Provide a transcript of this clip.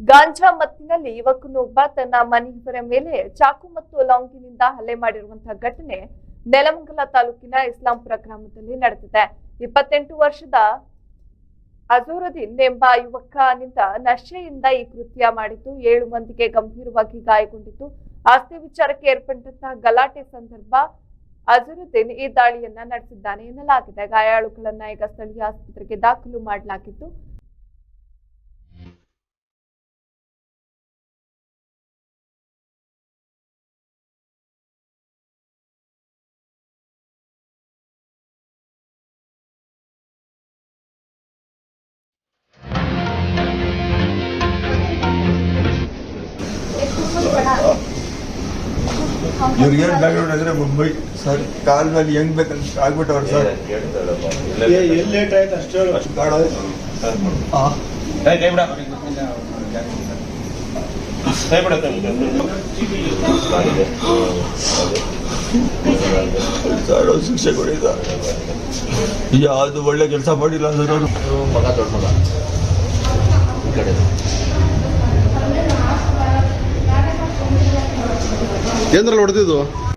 ಗಾಂಜಾ ಮತ್ತಿನಲ್ಲಿ ಯುವಕನೊಬ್ಬ ತನ್ನ ಮನೆಯವರ ಮೇಲೆ ಚಾಕು ಮತ್ತು ಲಾಂಗಿನಿಂದ ಹಲ್ಲೆ ಮಾಡಿರುವಂತಹ ಘಟನೆ ನೆಲಮಂಗಲ ತಾಲೂಕಿನ ಇಸ್ಲಾಂಪುರ ಗ್ರಾಮದಲ್ಲಿ ನಡೆದಿದೆ. ಇಪ್ಪತ್ತೆಂಟು ವರ್ಷದ ಅಜೂರುದ್ದೀನ್ ಎಂಬ ಯುವಕನಿಂದ ನಶೆಯಿಂದ ಈ ಕೃತ್ಯ ಮಾಡಿದ್ದು ಏಳು ಮಂದಿಗೆ ಗಂಭೀರವಾಗಿ ಗಾಯಗೊಂಡಿದ್ದು, ಆಸ್ತಿ ವಿಚಾರಕ್ಕೆ ಏರ್ಪಟ್ಟಂತಹ ಗಲಾಟೆ ಸಂದರ್ಭ ಅಜರುದ್ದೀನ್ ಈ ದಾಳಿಯನ್ನ ನಡೆಸಿದ್ದಾನೆ ಎನ್ನಲಾಗಿದೆ. ಗಾಯಾಳುಗಳನ್ನ ಈಗ ಸ್ಥಳೀಯ ಆಸ್ಪತ್ರೆಗೆ ದಾಖಲು ಮಾಡಲಾಗಿದ್ದು ಇವ್ರಿಗೆ ಏನ್ ಬ್ಯಾಕ್ಗ್ರೌಂಡ್ ಅಂದ್ರೆ ಮುಂಬೈ ಸರ್ ಕಾಲ್ ಮೇಲೆ ಹೆಂಗ್ ಬೇಕಂತ ಆಗ್ಬಿಟ್ಟವ್ರು ಸರ್. ಎಲ್ಲಿ ಲೇಟ್ ಆಯ್ತು ಅಷ್ಟು ಸರ್ ಅವ್ರು ಶಿಕ್ಷೆ ಕೊಡಿದ. ಯಾವ್ದು ಒಳ್ಳೆ ಕೆಲಸ ಮಾಡಿಲ್ಲ ಸರ್ ಅವರು ಮಗ ದೊಡ್ಡ ಮಗ. ಈ ಕಡೆ. ಏನ್ರಲ್ಲಿ ಹೊಡೆದಿದ್ದು?